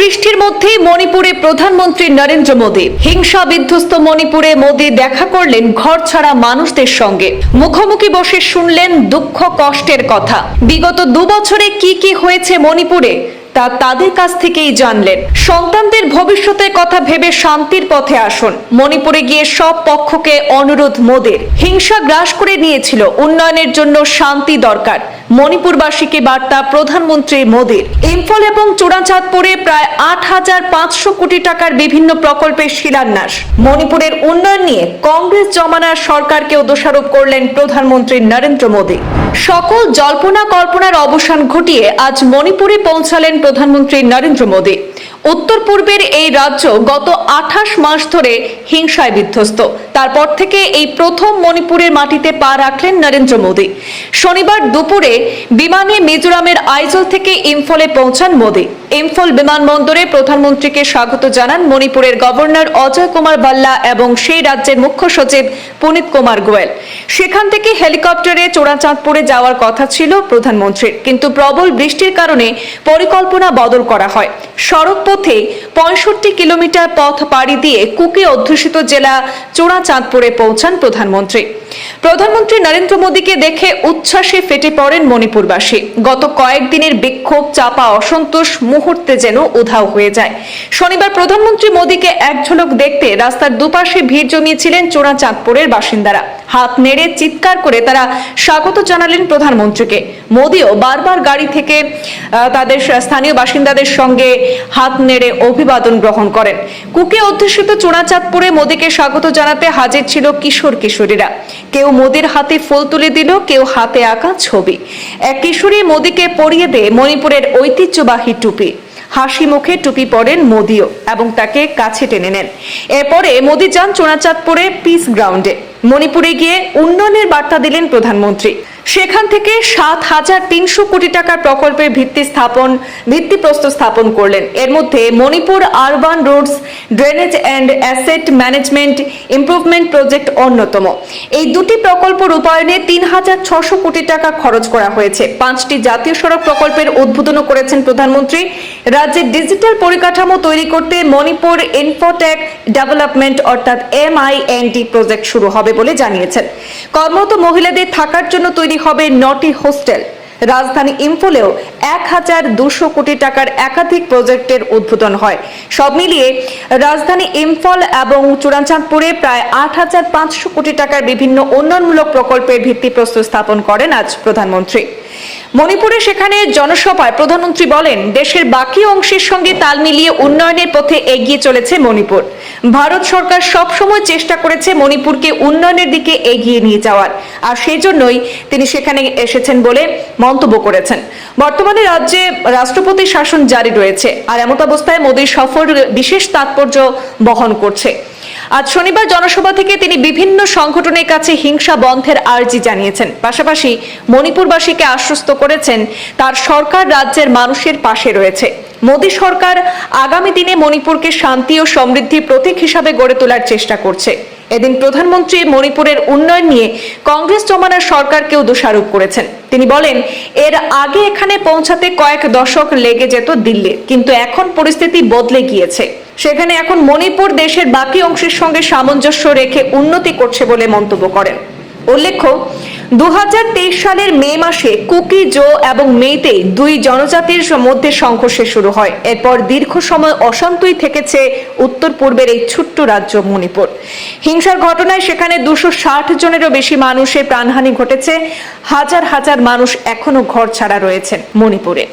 বৃষ্টির মধ্যেই মণিপুরে প্রধানমন্ত্রী নরেন্দ্র মোদী। হিংসা বিধ্বস্ত মণিপুরে মোদী দেখা করলেন ঘর ছাড়া মানুষদের সঙ্গে। মুখোমুখি বসে শুনলেন দুঃখ কষ্টের কথা। বিগত দু বছরে কি কি হয়েছে মণিপুরে, তা তাদের কাছ থেকেই জানলেন। সন্তানদের ভবিষ্যতের কথা ভেবে শান্তির পথে আসুন। মণিপুরে গিয়ে সব পক্ষকে অনুরোধ মোদের। হিংসা গ্রাস করে নিয়েছিল। উন্নয়নের জন্য শান্তি দরকার। মণিপুরবাসীকে বার্তা প্রধানমন্ত্রী মোদীর। ইম্ফল এবং চূড়াচাঁদপুরে প্রায় আট হাজার পাঁচশো কোটি টাকার বিভিন্ন প্রকল্পের শিলান্যাস। মণিপুরের উন্নয়ন নিয়ে কংগ্রেস জমানার সরকারকেও দোষারোপ করলেন প্রধানমন্ত্রী নরেন্দ্র মোদী। সকল জল্পনা কল্পনার অবসান ঘটিয়ে আজ মণিপুরে পৌঁছালেন প্রধানমন্ত্রী নরেন্দ্র মোদী। উত্তর পূর্বের এই রাজ্য গত আঠাশ মাস ধরে হিংসায় বিধ্বস্ত। তারপর থেকে এই প্রথম মণিপুরের মাটিতে পা রাখলেন নরেন্দ্র মোদী। শনিবার দুপুরে বিমানে মিজোরামের আইজল থেকে ইম্ফলে পৌঁছান মোদী। ইম্ফল বিমানবন্দরে প্রধানমন্ত্রীকে স্বাগত জানান মণিপুরের গভর্নর অজয় কুমার ভাল্লা এবং সেই রাজ্যের মুখ্য সচিব পুনিত কুমার গোয়েল। সেখান থেকে হেলিকপ্টারে চোরাচাঁদপুরে যাওয়ার কথা ছিল প্রধানমন্ত্রীর, কিন্তু প্রবল বৃষ্টির কারণে পরিকল্পনা বদল করা হয়। সড়ক পথে পঁয়ষট্টি কিলোমিটার পথ পাড়ি দিয়ে কুকি অধ্যুষিত জেলা চোরাচাঁদপুরে পৌঁছান প্রধানমন্ত্রী। প্রধানমন্ত্রী নরেন্দ্র মোদীকে দেখে উচ্ছ্বাসে ফেটে পড়েন মণিপুরবাসী। গত কয়েকদিনের বিক্ষোভ, চাপা, অসন্তোষ মুহূর্তে যেন উধাও হয়ে যায়। শনিবার প্রধানমন্ত্রী মোদীকে এক ঝলক দেখতে রাস্তার দুপাশে ভিড় জমিয়েছিলেন চোরাচাঁদপুরের বাসিন্দারা। হাত নেড়ে চিৎকার করে তারা স্বাগত জানালেন প্রধানমন্ত্রীকে। মোদীও বারবার গাড়ি থেকে তাদের স্থানীয় বাসিন্দাদের সঙ্গে হাত নেড়ে অভিবাদন গ্রহণ করেন। কুকে অধ্যুষিত চোরাচাঁদপুরে মোদীকে স্বাগত জানাতে হাজির ছিল কিশোর কিশোরীরা। কেউ মোদির হাতে ফুল তুলে দিল, কেউ হাতে আঁকা ছবি। এক কিশোরী মোদিকে পরিয়ে দেয় মণিপুরের ঐতিহ্যবাহী টুপি। হাসি মুখে টুপি পরেন মোদিও এবং তাকে কাছে টেনে নেন। এরপরে মোদি যান চোনাচাঁদপুরে পিস গ্রাউন্ডে। মণিপুরে গিয়ে উন্নয়নের বার্তা দিলেন প্রধানমন্ত্রী। সেখান থেকে সাত হাজার তিনশো কোটি টাকার প্রকল্পের ভিত্তি স্থাপন, ভিত্তিপ্রস্তর স্থাপন করলেন। এর মধ্যে Manipur urban roads drainage and asset management improvement project অন্যতম। এই দুটি প্রকল্প রূপায়ণে তিন হাজার ছশো কোটি টাকা খরচ করা হয়েছে। পাঁচটি জাতীয় সড়ক প্রকল্পের উদ্বোধনও করেছেন প্রধানমন্ত্রী। রাজ্যের ডিজিটাল পরিকাঠামো তৈরি করতে মণিপুর ইনফোটেক ডেভেলপমেন্ট অর্থাৎ এমআইএনডি প্রজেক্ট শুরু হবে বলে জানিয়েছেন। কর্মরত মহিলাদের থাকার জন্য তৈরি হবে নটি হোস্টেল। রাজধানী ইম্ফলেও এক হাজার দুশো কোটি টাকার একাধিক প্রজেক্টের উদ্বোধন হয়। সব মিলিয়ে রাজধানী ইম্ফল এবং চূড়াচাঁদপুরে প্রায় আট হাজার পাঁচশো কোটি টাকার বিভিন্ন উন্নয়নমূলক প্রকল্পের ভিত্তিপ্রস্তর স্থাপন করেন আজ প্রধানমন্ত্রী। মণিপুরে সেখানে জনসভায় প্রধানমন্ত্রী বলেন, দেশের বাকি অংশের সঙ্গে তাল মিলিয়ে উন্নয়নের পথে এগিয়ে চলেছে মণিপুর। ভারত সরকার সবসময় চেষ্টা করেছে মণিপুরকে উন্নয়নের দিকে এগিয়ে নিয়ে যাওয়ার। আর সেই জন্যই তিনি সেখানে এসেছেন বলে মন্তব্য করেছেন। বর্তমানে রাজ্যে রাষ্ট্রপতি শাসন জারি রয়েছে, আর এমত অবস্থায় মোদীর সফর বিশেষ তাৎপর্য বহন করছে। আজ শনিবার জনসভা থেকে তিনি বিভিন্ন সংগঠনের কাছে হিংসা বন্ধের আর্জি জানিয়েছেন। পাশাপাশি মণিপুরবাসীকে আশ্বস্ত করেছেন, তার সরকার রাজ্যের মানুষের পাশে রয়েছে। মোদী সরকার আগামী দিনে মণিপুরকে শান্তি ও সমৃদ্ধির প্রতীক হিসাবে গড়ে তোলার চেষ্টা করছে। এদিন প্রধানমন্ত্রী মণিপুরের উন্নয়ন নিয়ে কংগ্রেস জমানার সরকারকেও দোষারোপ করেছেন। তিনি বলেন, এর আগে এখানে পৌঁছাতে কয়েক দশক লেগে যেত দিল্লি, কিন্তু এখন পরিস্থিতি বদলে গিয়েছে। সেখানে এখন মণিপুর দেশের বাকি অংশের সঙ্গে সামঞ্জস্য রেখে উন্নতি করছে বলে মন্তব্য করেন। উল্লেখ্য দু হাজার তেইশ সালের মে মাসে কুকি, জো এবং মেতে দুই জনজাতির মধ্যে সংঘর্ষে শুরু হয়। এরপর দীর্ঘ সময় অশান্তই থেকেছে উত্তর পূর্বের এই ছোট্ট রাজ্য মণিপুর। হিংসার ঘটনায় সেখানে দুশো ষাট জনেরও বেশি মানুষের প্রাণহানি ঘটেছে। হাজার হাজার মানুষ এখনও ঘর ছাড়া রয়েছেন মণিপুরে।